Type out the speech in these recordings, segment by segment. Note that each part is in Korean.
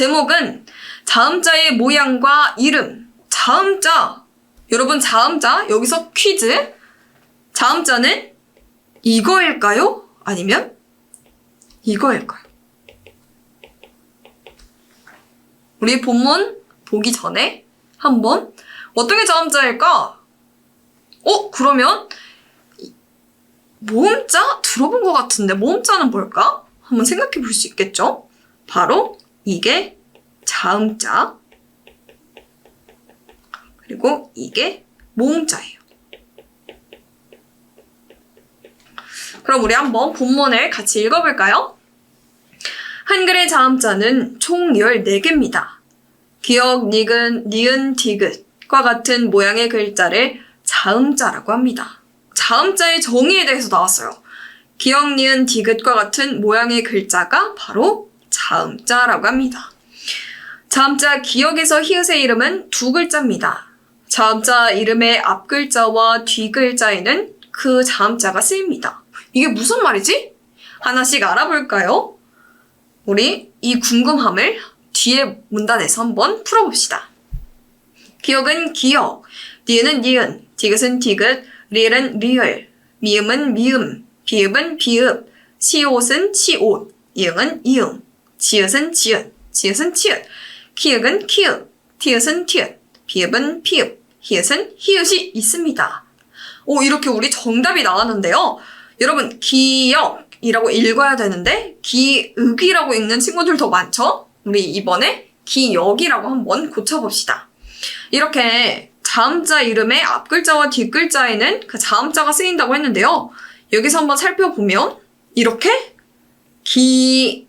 제목은 자음자의 모양과 이름. 자음자. 여러분, 자음자. 여기서 퀴즈. 자음자는 이거일까요? 아니면 이거일까요? 우리 본문 보기 전에 한번 어떤 게 자음자일까? 어, 그러면 이- 모음자 들어본 것 같은데 모음자는 뭘까? 한번 생각해 볼 수 있겠죠? 바로 이게 자음자 그리고 이게 모음자예요. 그럼 우리 한번 본문을 같이 읽어볼까요? 한글의 자음자는 총 14개입니다. 기역, 니근, 니은, 디귿과 같은 모양의 글자를 자음자라고 합니다. 자음자의 정의에 대해서 나왔어요. 기역, 니은, 디귿과 같은 모양의 글자가 바로 자음자라고 합니다. 자음자 기역에서 히읗의 이름은 두 글자입니다. 자음자 이름의 앞 글자와 뒤 글자에는 그 자음자가 쓰입니다. 이게 무슨 말이지? 하나씩 알아볼까요? 우리 이 궁금함을 뒤에 문단에서 한번 풀어봅시다. 기억은 기억, 니은은 니은, 디귿은 디귿, 리을은 리을, 미음은 미음, 비읍은 비읍, 시옷은 시옷, 이응은 이응, 지읒은 지읒, 지읒은 치읒, 키읔은 키읔, 티읒은 티읒, 비읍은 피읍, 히읗은 히읗이 있습니다. 오, 이렇게 우리 정답이 나왔는데요. 여러분, 기역이라고 읽어야 되는데, 기읍이라고 읽는 친구들 더 많죠? 우리 이번에 기역이라고 한번 고쳐봅시다. 이렇게 자음자 이름의 앞 글자와 뒷 글자에는 그 자음자가 쓰인다고 했는데요. 여기서 한번 살펴보면, 이렇게 기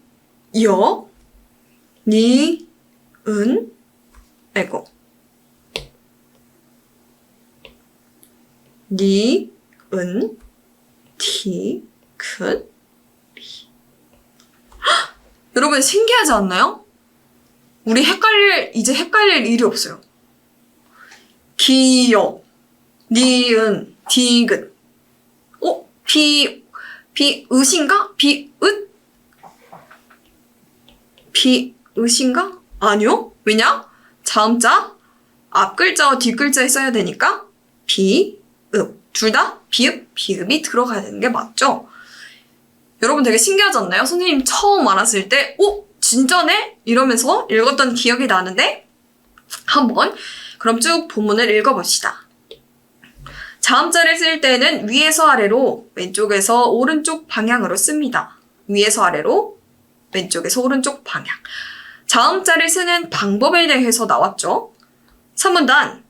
역, 니, 은, 아이고. 니, 은, 티, 근, 리. 헉! 여러분 신기하지 않나요? 우리 헷갈릴, 이제 헷갈릴 일이 없어요. 기역, 니은, 디귿. 어? 비, 비으신가? 비읍? 비으신가? 아니요. 왜냐? 자음자 앞 글자와 뒷 글자에 써야 되니까 비읍 둘 다 비읍 비읍이 들어가야 되는 게 맞죠? 여러분 되게 신기하지 않나요? 선생님 처음 알았을 때, 오 진짜네 이러면서 읽었던 기억이 나는데 한번 그럼 쭉 본문을 읽어봅시다. 자음자를 쓸 때는 위에서 아래로 왼쪽에서 오른쪽 방향으로 씁니다. 위에서 아래로 왼쪽에서 오른쪽 방향. 자음자를 쓰는 방법에 대해서 나왔죠. 3문단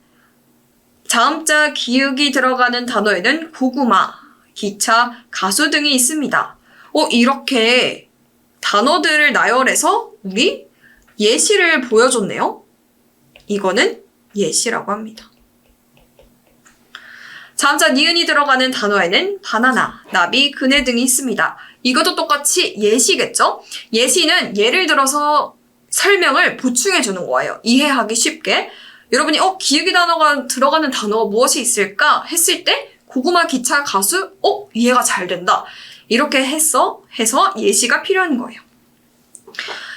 자음자 기역이 들어가는 단어에는 고구마, 기차, 가수 등이 있습니다. 어, 이렇게 단어들을 나열해서 우리 예시를 보여줬네요. 이거는 예시라고 합니다. 자음자 니은이 들어가는 단어에는 바나나, 나비, 그네 등이 있습니다. 이것도 똑같이 예시겠죠? 예시는 예를 들어서 설명을 보충해 주는 거예요. 이해하기 쉽게. 여러분이 어 기억이 단어가 들어가는 단어가 무엇이 있을까 했을 때 고구마 기차 가수 어 이해가 잘 된다. 이렇게 했어 해서 예시가 필요한 거예요.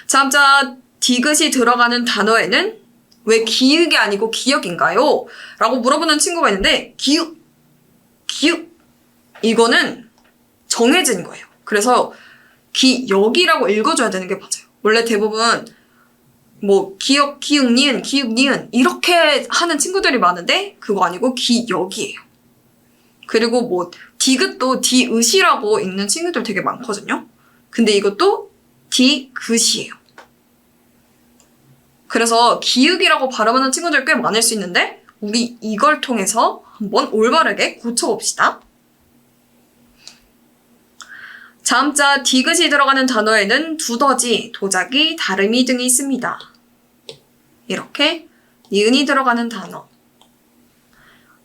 자음자 디귿이 들어가는 단어에는 왜 기억이 아니고 기억인가요? 라고 물어보는 친구가 있는데 기억 기억 이거는 정해진 거예요. 그래서 기역이라고 읽어줘야 되는 게 맞아요. 원래 대부분 뭐 기역, 기역, 니은, 기역, 니은 이렇게 하는 친구들이 많은데 그거 아니고 기역이에요. 그리고 뭐 디귿도 디읒이라고 읽는 친구들 되게 많거든요. 근데 이것도 디귿이에요. 그래서 기역이라고 발음하는 친구들 꽤 많을 수 있는데 우리 이걸 통해서 한번 올바르게 고쳐봅시다. 자음자 디귿이 들어가는 단어에는 두더지, 도자기, 다름이 등이 있습니다. 이렇게 니은이 들어가는 단어.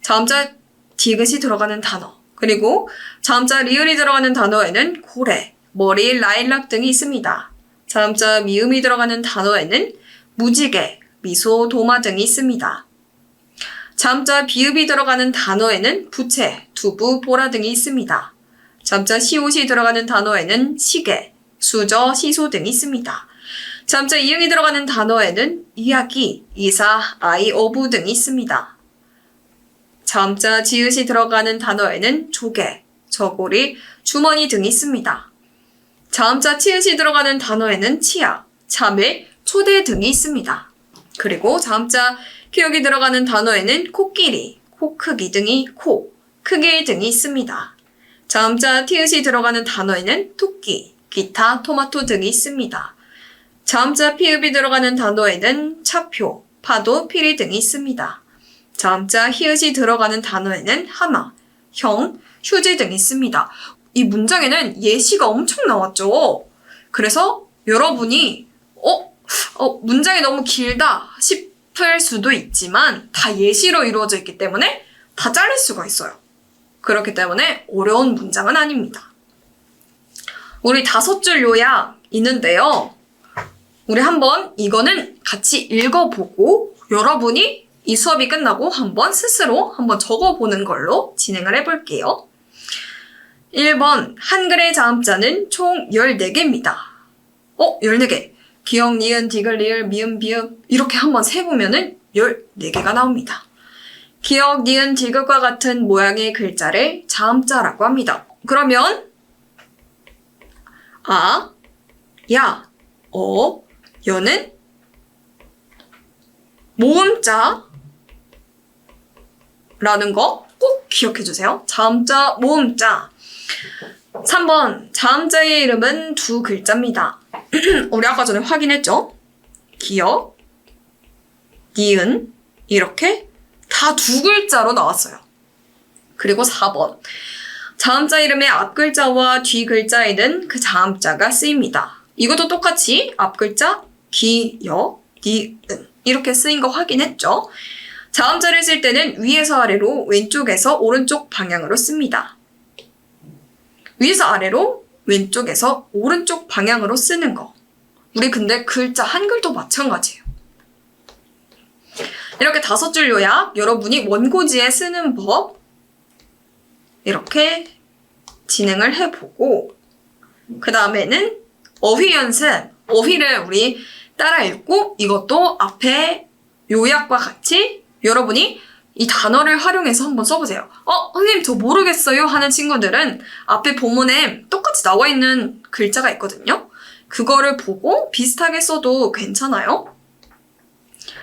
자음자 디귿이 들어가는 단어. 그리고 자음자 리을이 들어가는 단어에는 고래, 머리, 라일락 등이 있습니다. 자음자 미음이 들어가는 단어에는 무지개, 미소, 도마 등이 있습니다. 자음자 비읍이 들어가는 단어에는 부채, 두부, 보라 등이 있습니다. 자음자 시옷이 들어가는 단어에는 시계, 수저, 시소 등이 있습니다. 자음자 이응이 들어가는 단어에는 이야기, 이사, 아이, 어부 등이 있습니다. 자음자 지읒이 들어가는 단어에는 조개, 저고리, 주머니 등이 있습니다. 자음자 치읓이 들어가는 단어에는 치아, 참외, 초대 등이 있습니다. 그리고 자음자 기억이 들어가는 단어에는 코끼리, 코 크기 등이 코, 크기 등이 있습니다. 자음자 티읕이 들어가는 단어에는 토끼, 기타, 토마토 등이 있습니다. 자음자 피읍이 들어가는 단어에는 차표, 파도, 피리 등이 있습니다. 자음자 히읗이 들어가는 단어에는 하나, 형, 휴지 등이 있습니다. 이 문장에는 예시가 엄청 나왔죠. 그래서 여러분이 어, 어 문장이 너무 길다 싶을 수도 있지만 다 예시로 이루어져 있기 때문에 다 잘릴 수가 있어요. 그렇기 때문에 어려운 문장은 아닙니다. 우리 다섯 줄 요약 있는데요. 우리 한번 이거는 같이 읽어보고 여러분이 이 수업이 끝나고 한번 스스로 한번 적어보는 걸로 진행을 해볼게요. 1번 한글의 자음자는 총 14개입니다. 어? 14개. 기역, 니은, 디귿, 리을, 미음, 비읍 이렇게 한번 세보면 은 14개가 나옵니다. 기역, 니은, 디귿과 같은 모양의 글자를 자음자라고 합니다. 그러면 아, 야, 어, 여는 모음자 라는 거 꼭 기억해 주세요. 자음자, 모음자. 3번 자음자의 이름은 두 글자입니다. 우리 아까 전에 확인했죠? 기역, 니은 이렇게 다 두 글자로 나왔어요. 그리고 4번 자음자 이름의 앞 글자와 뒤 글자에는 그 자음자가 쓰입니다. 이것도 똑같이 앞 글자 기역, 니은 이렇게 쓰인 거 확인했죠? 자음자를 쓸 때는 위에서 아래로 왼쪽에서 오른쪽 방향으로 씁니다. 위에서 아래로 왼쪽에서 오른쪽 방향으로 쓰는 거. 우리 근데 글자 한글도 마찬가지예요. 이렇게 다섯 줄 요약, 여러분이 원고지에 쓰는 법, 이렇게 진행을 해보고, 그 다음에는 어휘 연습, 어휘를 우리 따라 읽고, 이것도 앞에 요약과 같이 여러분이 이 단어를 활용해서 한번 써보세요. 어, 선생님, 저 모르겠어요 하는 친구들은 앞에 본문에 똑같이 나와 있는 글자가 있거든요. 그거를 보고 비슷하게 써도 괜찮아요.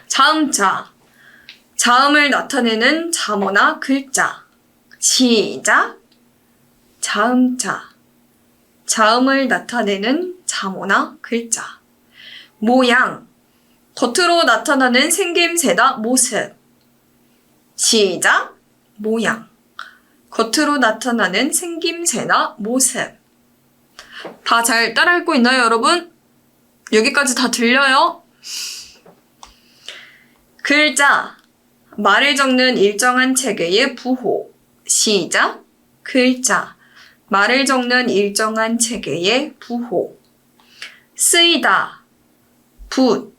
자음자. 자음을 나타내는 자모나 글자. 시작. 자음자. 자음을 나타내는 자모나 글자. 모양. 겉으로 나타나는 생김새나 모습. 시작. 모양. 겉으로 나타나는 생김새나 모습. 다 잘 따라 읽고 있나요, 여러분? 여기까지 다 들려요? 글자. 말을 적는 일정한 체계의 부호. 시작. 글자. 말을 적는 일정한 체계의 부호. 쓰이다. 붓,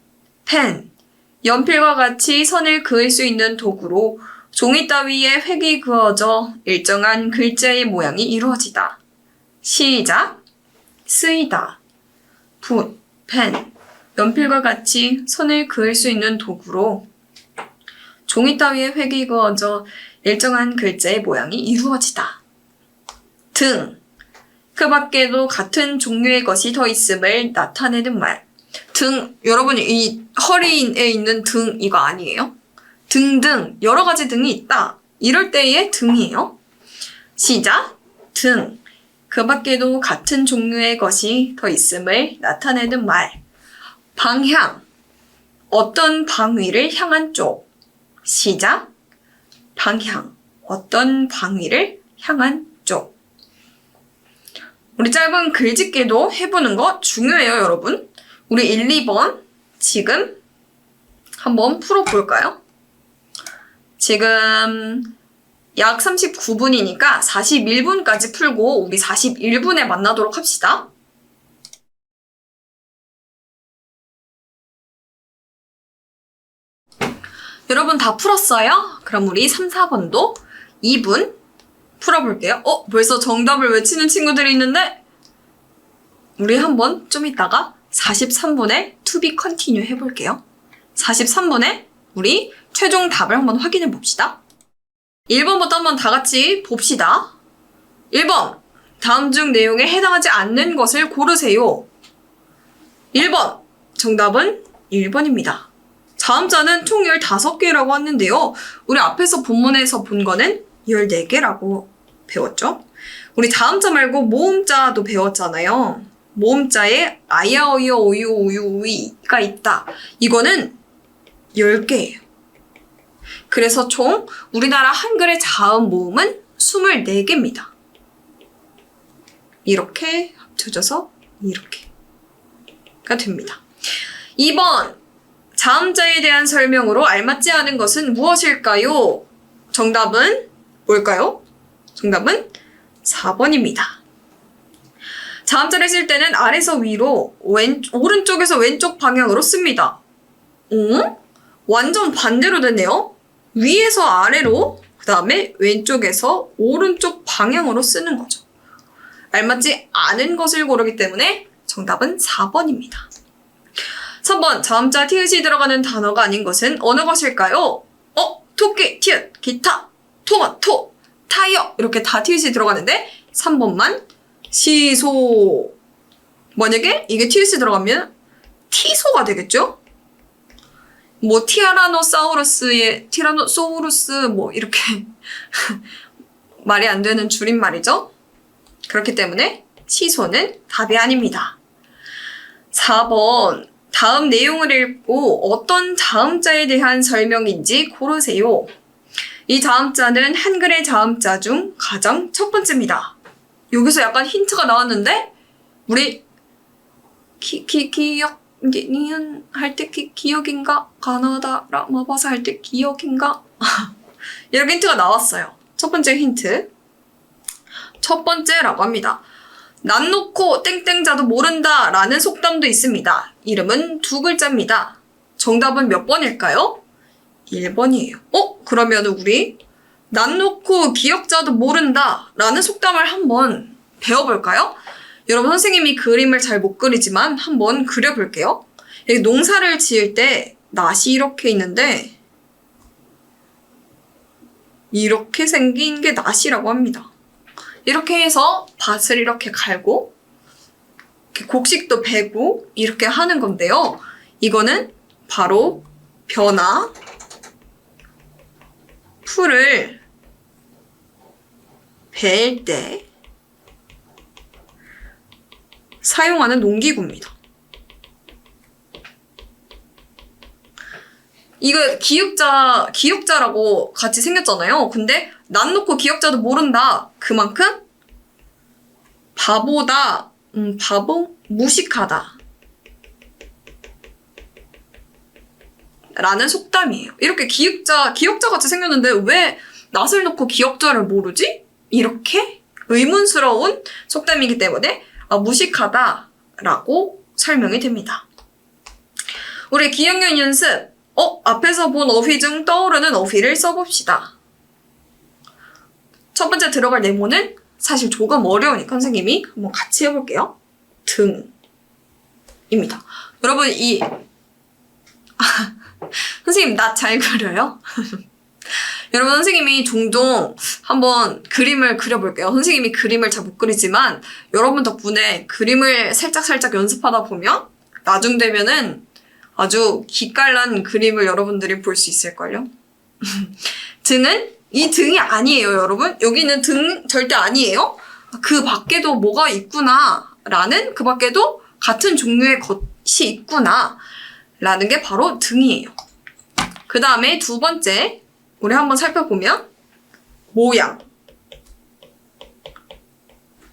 펜, 연필과 같이 선을 그을 수 있는 도구로 종이 따위에 획이 그어져 일정한 글자의 모양이 이루어지다. 시작. 쓰이다. 붓, 펜, 연필과 같이 선을 그을 수 있는 도구로 종이 따위에 획이 그어져 일정한 글자의 모양이 이루어지다. 등. 그 밖에도 같은 종류의 것이 더 있음을 나타내는 말. 등, 여러분, 이 허리에 있는 등, 이거 아니에요? 등등, 여러 가지 등이 있다. 이럴 때의 등이에요. 시작. 등. 그 밖에도 같은 종류의 것이 더 있음을 나타내는 말. 방향. 어떤 방위를 향한 쪽. 시작. 방향. 어떤 방위를 향한 쪽. 우리 짧은 글짓기도 해보는 거 중요해요, 여러분. 우리 1, 2번 지금 한번 풀어볼까요? 지금 약 39분이니까 41분까지 풀고 우리 41분에 만나도록 합시다. 여러분 다 풀었어요? 그럼 우리 3, 4번도 2분 풀어볼게요. 어? 벌써 정답을 외치는 친구들이 있는데 우리 한번 좀 이따가 43분에 to be continue 해볼게요. 43번에 우리 최종 답을 한번 확인해 봅시다. 1번부터 한번 다 같이 봅시다. 1번. 다음 중 내용에 해당하지 않는 것을 고르세요. 1번. 정답은 1번입니다. 자음자는 총 15개라고 하는데요. 우리 앞에서 본문에서 본 거는 14개라고 배웠죠? 우리 자음자 말고 모음자도 배웠잖아요. 모음자에 아야, 어이어, 오유, 우유, 우이가 있다. 이거는 10개예요. 그래서 총 우리나라 한글의 자음 모음은 24개입니다. 이렇게 합쳐져서 이렇게가 됩니다. 2번 자음자에 대한 설명으로 알맞지 않은 것은 무엇일까요? 정답은 뭘까요? 정답은 4번입니다. 자음자를 쓸 때는 아래서 위로 왼, 오른쪽에서 왼쪽 방향으로 씁니다. 응? 완전 반대로 됐네요. 위에서 아래로 그 다음에 왼쪽에서 오른쪽 방향으로 쓰는 거죠. 알맞지 않은 것을 고르기 때문에 정답은 4번입니다. 3번 자음자 티읕이 들어가는 단어가 아닌 것은 어느 것일까요? 어? 토끼, 티읕, 기타, 토마토, 타이어 이렇게 다 티읕이 들어가는데 3번만 시소 만약에 이게 티읕이 들어가면 티소가 되겠죠? 뭐 티아라노사우루스의 티라노소우루스 뭐 이렇게 말이 안 되는 줄임말이죠. 그렇기 때문에 시소는 답이 아닙니다. 4번 다음 내용을 읽고 어떤 자음자에 대한 설명인지 고르세요. 이 자음자는 한글의 자음자 중 가장 첫 번째입니다. 여기서 약간 힌트가 나왔는데 우리 기, 기, 기억 니은 할때 기억인가 가나다라 마바사 할 때 기억인가 이렇게 힌트가 나왔어요. 첫 번째 힌트 첫 번째라고 합니다. 난 놓고 땡땡자도 모른다 라는 속담도 있습니다. 이름은 두 글자입니다. 정답은 몇 번일까요? 1번이에요. 어? 그러면 우리 난 놓고 기억자도 모른다 라는 속담을 한번 배워볼까요? 여러분 선생님이 그림을 잘 못 그리지만 한번 그려볼게요. 여기 농사를 지을 때 낫이 이렇게 있는데 이렇게 생긴 게 낫이라고 합니다. 이렇게 해서 밭을 이렇게 갈고 곡식도 베고 이렇게 하는 건데요. 이거는 바로 벼나 풀을 벨 때 사용하는 농기구입니다. 이거 기역자, 기역자라고 같이 생겼잖아요. 근데 난 놓고 기역자도 모른다. 그만큼 바보다, 음, 바보, 무식하다. 라는 속담이에요. 이렇게 기역자, 기역자 같이 생겼는데 왜 낯을 놓고 기역자를 모르지? 이렇게 의문스러운 속담이기 때문에 아, 무식하다라고 설명이 됩니다. 우리 기억력 연습, 어, 앞에서 본 어휘 중 떠오르는 어휘를 써봅시다. 첫 번째 들어갈 네모는 사실 조금 어려우니까 선생님이 한번 같이 해볼게요. 등입니다. 여러분 이 선생님 나 잘 그려요? 여러분 선생님이 종종 한번 그림을 그려볼게요. 선생님이 그림을 잘 못 그리지만 여러분 덕분에 그림을 살짝살짝 연습하다 보면 나중 되면은 아주 기깔난 그림을 여러분들이 볼 수 있을걸요? 등은 이 등이 아니에요, 여러분. 여기는 등 절대 아니에요. 그 밖에도 뭐가 있구나. 라는 그 밖에도 같은 종류의 것이 있구나. 라는 게 바로 등이에요. 그 다음에 두 번째, 우리 한번 살펴보면, 모양.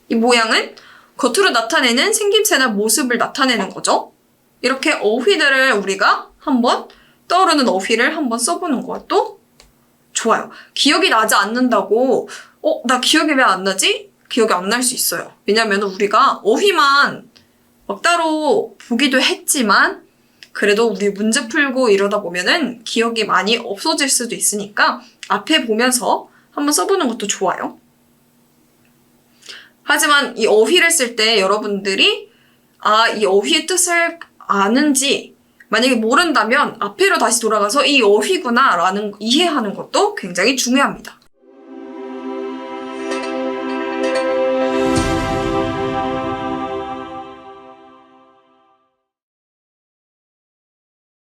이 모양은 겉으로 나타내는 생김새나 모습을 나타내는 거죠. 이렇게 어휘들을 우리가 한번 떠오르는 어휘를 한번 써보는 것도 좋아요. 기억이 나지 않는다고, 어, 나 기억이 왜 안 나지? 기억이 안 날 수 있어요. 왜냐면 우리가 어휘만 막 따로 보기도 했지만, 그래도 우리 문제 풀고 이러다 보면은 기억이 많이 없어질 수도 있으니까 앞에 보면서 한번 써보는 것도 좋아요. 하지만 이 어휘를 쓸 때 여러분들이 아, 이 어휘의 뜻을 아는지 만약에 모른다면 앞에로 다시 돌아가서 이 어휘구나 라는 이해하는 것도 굉장히 중요합니다.